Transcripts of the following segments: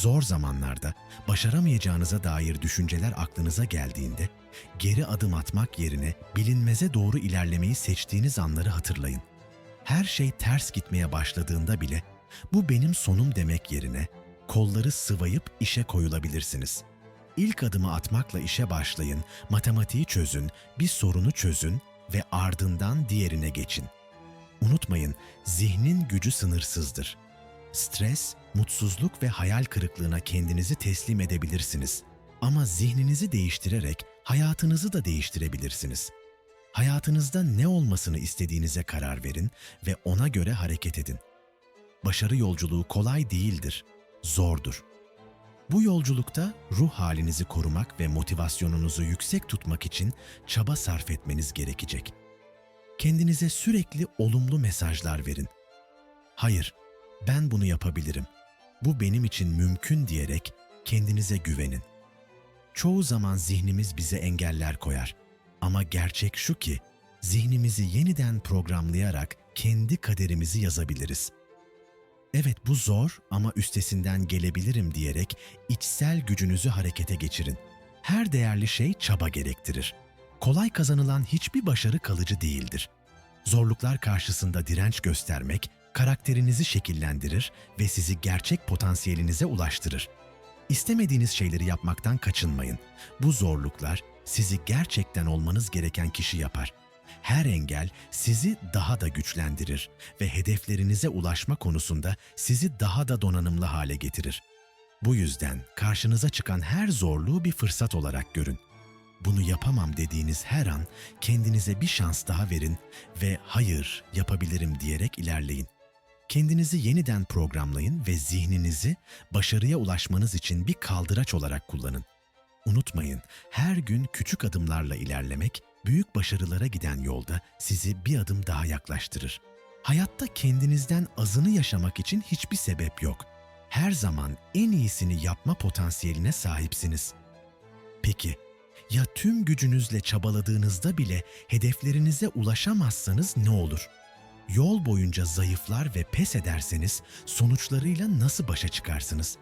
Zor zamanlarda başaramayacağınıza dair düşünceler aklınıza geldiğinde geri adım atmak yerine bilinmeze doğru ilerlemeyi seçtiğiniz anları hatırlayın. Her şey ters gitmeye başladığında bile bu benim sonum demek yerine kolları sıvayıp işe koyulabilirsiniz. İlk adımı atmakla işe başlayın, matematiği çözün, bir sorunu çözün ve ardından diğerine geçin. Unutmayın, zihnin gücü sınırsızdır. Stres, mutsuzluk ve hayal kırıklığına kendinizi teslim edebilirsiniz. Ama zihninizi değiştirerek hayatınızı da değiştirebilirsiniz. Hayatınızda ne olmasını istediğinize karar verin ve ona göre hareket edin. Başarı yolculuğu kolay değildir, zordur. Bu yolculukta ruh halinizi korumak ve motivasyonunuzu yüksek tutmak için çaba sarf etmeniz gerekecek. Kendinize sürekli olumlu mesajlar verin. Hayır, ben bunu yapabilirim. Bu benim için mümkün diyerek kendinize güvenin. Çoğu zaman zihnimiz bize engeller koyar. Ama gerçek şu ki, zihnimizi yeniden programlayarak kendi kaderimizi yazabiliriz. Evet bu zor ama üstesinden gelebilirim diyerek içsel gücünüzü harekete geçirin. Her değerli şey çaba gerektirir. Kolay kazanılan hiçbir başarı kalıcı değildir. Zorluklar karşısında direnç göstermek karakterinizi şekillendirir ve sizi gerçek potansiyelinize ulaştırır. İstemediğiniz şeyleri yapmaktan kaçınmayın. Bu zorluklar sizi gerçekten olmanız gereken kişi yapar. Her engel sizi daha da güçlendirir ve hedeflerinize ulaşma konusunda sizi daha da donanımlı hale getirir. Bu yüzden karşınıza çıkan her zorluğu bir fırsat olarak görün. Bunu yapamam dediğiniz her an kendinize bir şans daha verin ve hayır yapabilirim diyerek ilerleyin. Kendinizi yeniden programlayın ve zihninizi başarıya ulaşmanız için bir kaldıraç olarak kullanın. Unutmayın, her gün küçük adımlarla ilerlemek, büyük başarılara giden yolda sizi bir adım daha yaklaştırır. Hayatta kendinizden azını yaşamak için hiçbir sebep yok. Her zaman en iyisini yapma potansiyeline sahipsiniz. Peki, ya tüm gücünüzle çabaladığınızda bile hedeflerinize ulaşamazsanız ne olur? Yol boyunca zayıflar ve pes ederseniz sonuçlarıyla nasıl başa çıkarsınız?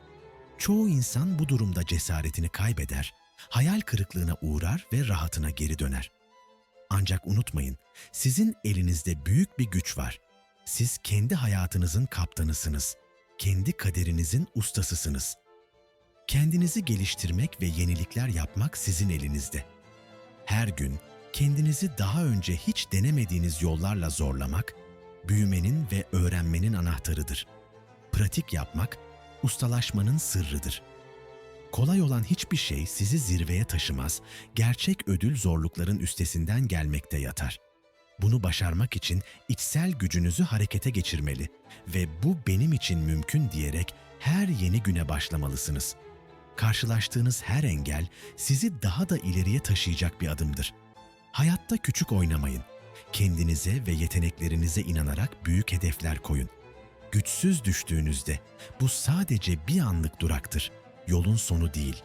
Çoğu insan bu durumda cesaretini kaybeder, hayal kırıklığına uğrar ve rahatına geri döner. Ancak unutmayın, sizin elinizde büyük bir güç var. Siz kendi hayatınızın kaptanısınız. Kendi kaderinizin ustasısınız. Kendinizi geliştirmek ve yenilikler yapmak sizin elinizde. Her gün kendinizi daha önce hiç denemediğiniz yollarla zorlamak, büyümenin ve öğrenmenin anahtarıdır. Pratik yapmak, ustalaşmanın sırrıdır. Kolay olan hiçbir şey sizi zirveye taşımaz, gerçek ödül zorlukların üstesinden gelmekte yatar. Bunu başarmak için içsel gücünüzü harekete geçirmeli ve bu benim için mümkün diyerek her yeni güne başlamalısınız. Karşılaştığınız her engel sizi daha da ileriye taşıyacak bir adımdır. Hayatta küçük oynamayın. Kendinize ve yeteneklerinize inanarak büyük hedefler koyun. Güçsüz düştüğünüzde bu sadece bir anlık duraktır. Yolun sonu değil.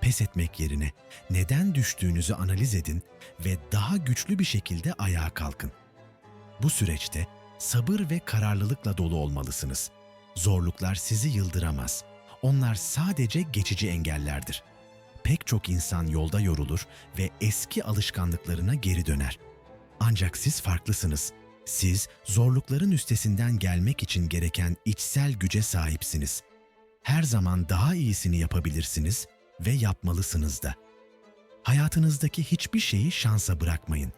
Pes etmek yerine neden düştüğünüzü analiz edin ve daha güçlü bir şekilde ayağa kalkın. Bu süreçte sabır ve kararlılıkla dolu olmalısınız. Zorluklar sizi yıldıramaz. Onlar sadece geçici engellerdir. Pek çok insan yolda yorulur ve eski alışkanlıklarına geri döner. Ancak siz farklısınız. Siz zorlukların üstesinden gelmek için gereken içsel güce sahipsiniz. Her zaman daha iyisini yapabilirsiniz ve yapmalısınız da. Hayatınızdaki hiçbir şeyi şansa bırakmayın.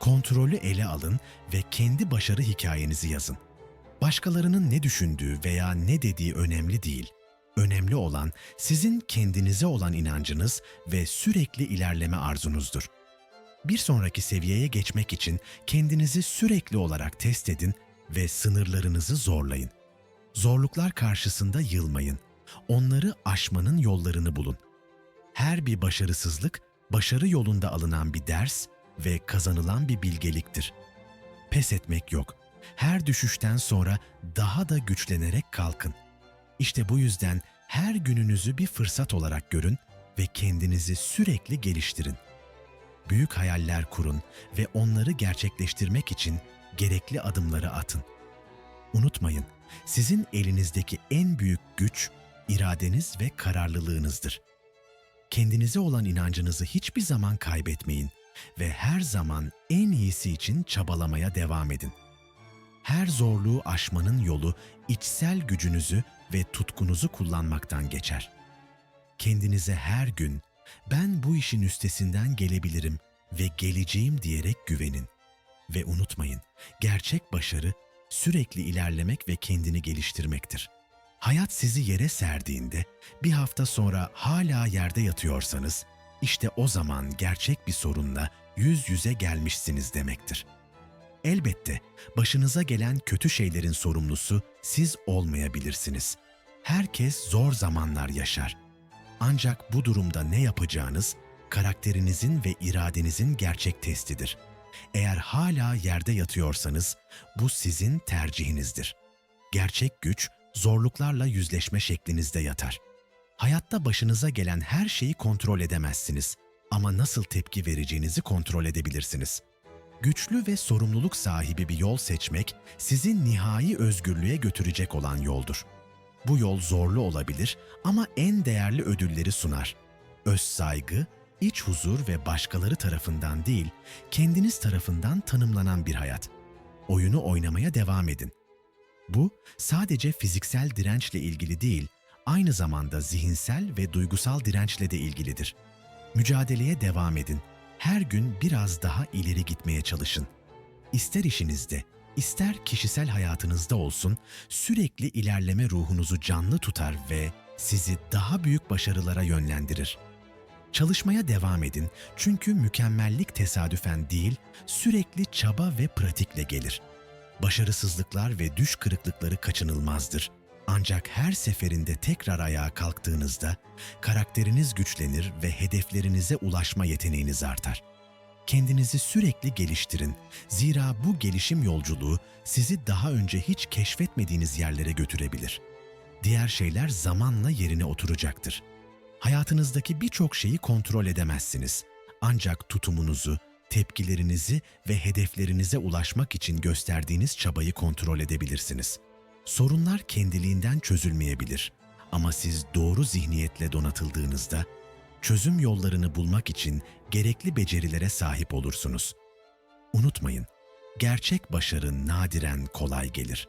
Kontrolü ele alın ve kendi başarı hikayenizi yazın. Başkalarının ne düşündüğü veya ne dediği önemli değil. Önemli olan sizin kendinize olan inancınız ve sürekli ilerleme arzunuzdur. Bir sonraki seviyeye geçmek için kendinizi sürekli olarak test edin ve sınırlarınızı zorlayın. Zorluklar karşısında yılmayın. Onları aşmanın yollarını bulun. Her bir başarısızlık, başarı yolunda alınan bir ders ve kazanılan bir bilgeliktir. Pes etmek yok. Her düşüşten sonra daha da güçlenerek kalkın. İşte bu yüzden her gününüzü bir fırsat olarak görün ve kendinizi sürekli geliştirin. Büyük hayaller kurun ve onları gerçekleştirmek için gerekli adımları atın. Unutmayın, sizin elinizdeki en büyük güç iradeniz ve kararlılığınızdır. Kendinize olan inancınızı hiçbir zaman kaybetmeyin ve her zaman en iyisi için çabalamaya devam edin. Her zorluğu aşmanın yolu içsel gücünüzü ve tutkunuzu kullanmaktan geçer. Kendinize her gün ben bu işin üstesinden gelebilirim ve geleceğim diyerek güvenin. Ve unutmayın, gerçek başarı sürekli ilerlemek ve kendini geliştirmektir. Hayat sizi yere serdiğinde, bir hafta sonra hala yerde yatıyorsanız, işte o zaman gerçek bir sorunla yüz yüze gelmişsiniz demektir. Elbette başınıza gelen kötü şeylerin sorumlusu siz olmayabilirsiniz. Herkes zor zamanlar yaşar. Ancak bu durumda ne yapacağınız karakterinizin ve iradenizin gerçek testidir. Eğer hala yerde yatıyorsanız bu sizin tercihinizdir. Gerçek güç zorluklarla yüzleşme şeklinizde yatar. Hayatta başınıza gelen her şeyi kontrol edemezsiniz ama nasıl tepki vereceğinizi kontrol edebilirsiniz. Güçlü ve sorumluluk sahibi bir yol seçmek sizi nihai özgürlüğe götürecek olan yoldur. Bu yol zorlu olabilir ama en değerli ödülleri sunar. Öz saygı, iç huzur ve başkaları tarafından değil, kendiniz tarafından tanımlanan bir hayat. Oyunu oynamaya devam edin. Bu sadece fiziksel dirençle ilgili değil, aynı zamanda zihinsel ve duygusal dirençle de ilgilidir. Mücadeleye devam edin. Her gün biraz daha ileri gitmeye çalışın. İster işinizde, ister kişisel hayatınızda olsun, sürekli ilerleme ruhunuzu canlı tutar ve sizi daha büyük başarılara yönlendirir. Çalışmaya devam edin çünkü mükemmellik tesadüfen değil, sürekli çaba ve pratikle gelir. Başarısızlıklar ve düş kırıklıkları kaçınılmazdır. Ancak her seferinde tekrar ayağa kalktığınızda karakteriniz güçlenir ve hedeflerinize ulaşma yeteneğiniz artar. Kendinizi sürekli geliştirin. Zira bu gelişim yolculuğu sizi daha önce hiç keşfetmediğiniz yerlere götürebilir. Diğer şeyler zamanla yerine oturacaktır. Hayatınızdaki birçok şeyi kontrol edemezsiniz. Ancak tutumunuzu, tepkilerinizi ve hedeflerinize ulaşmak için gösterdiğiniz çabayı kontrol edebilirsiniz. Sorunlar kendiliğinden çözülmeyebilir ama siz doğru zihniyetle donatıldığınızda çözüm yollarını bulmak için gerekli becerilere sahip olursunuz. Unutmayın, gerçek başarı nadiren kolay gelir.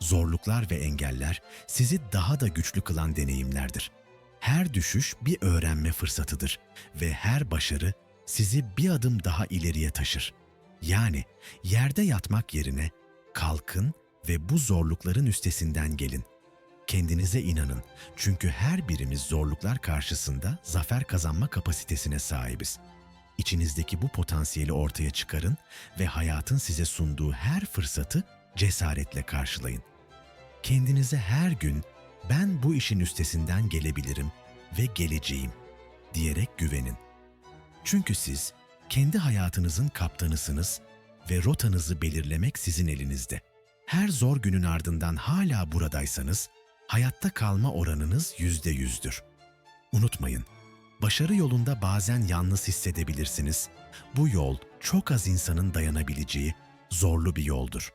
Zorluklar ve engeller sizi daha da güçlü kılan deneyimlerdir. Her düşüş bir öğrenme fırsatıdır ve her başarı sizi bir adım daha ileriye taşır. Yani yerde yatmak yerine kalkın ve bu zorlukların üstesinden gelin. Kendinize inanın çünkü her birimiz zorluklar karşısında zafer kazanma kapasitesine sahibiz. İçinizdeki bu potansiyeli ortaya çıkarın ve hayatın size sunduğu her fırsatı cesaretle karşılayın. Kendinize her gün ben bu işin üstesinden gelebilirim ve geleceğim diyerek güvenin. Çünkü siz kendi hayatınızın kaptanısınız ve rotanızı belirlemek sizin elinizde. Her zor günün ardından hala buradaysanız, hayatta kalma oranınız yüzde yüzdür. Unutmayın, başarı yolunda bazen yalnız hissedebilirsiniz. Bu yol çok az insanın dayanabileceği zorlu bir yoldur.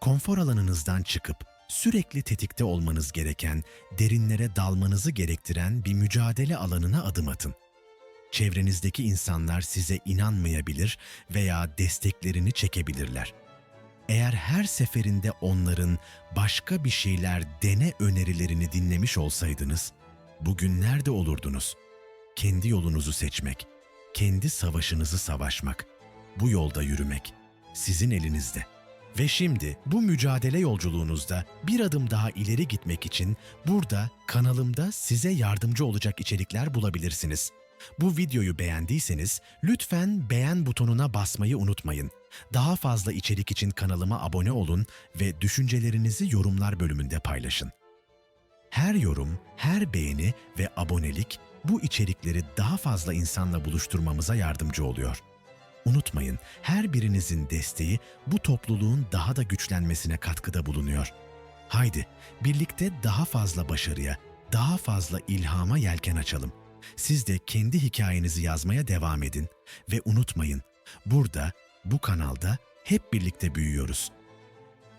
Konfor alanınızdan çıkıp sürekli tetikte olmanız gereken, derinlere dalmanızı gerektiren bir mücadele alanına adım atın. Çevrenizdeki insanlar size inanmayabilir veya desteklerini çekebilirler. Eğer her seferinde onların başka bir şeyler dene önerilerini dinlemiş olsaydınız, bugün nerede olurdunuz? Kendi yolunuzu seçmek, kendi savaşınızı savaşmak, bu yolda yürümek sizin elinizde. Ve şimdi bu mücadele yolculuğunuzda bir adım daha ileri gitmek için burada kanalımda size yardımcı olacak içerikler bulabilirsiniz. Bu videoyu beğendiyseniz lütfen beğen butonuna basmayı unutmayın. Daha fazla içerik için kanalıma abone olun ve düşüncelerinizi yorumlar bölümünde paylaşın. Her yorum, her beğeni ve abonelik bu içerikleri daha fazla insanla buluşturmamıza yardımcı oluyor. Unutmayın, her birinizin desteği bu topluluğun daha da güçlenmesine katkıda bulunuyor. Haydi, birlikte daha fazla başarıya, daha fazla ilhama yelken açalım. Siz de kendi hikayenizi yazmaya devam edin ve unutmayın, burada, bu kanalda hep birlikte büyüyoruz.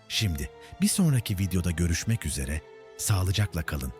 Şimdi bir sonraki videoda görüşmek üzere, sağlıcakla kalın.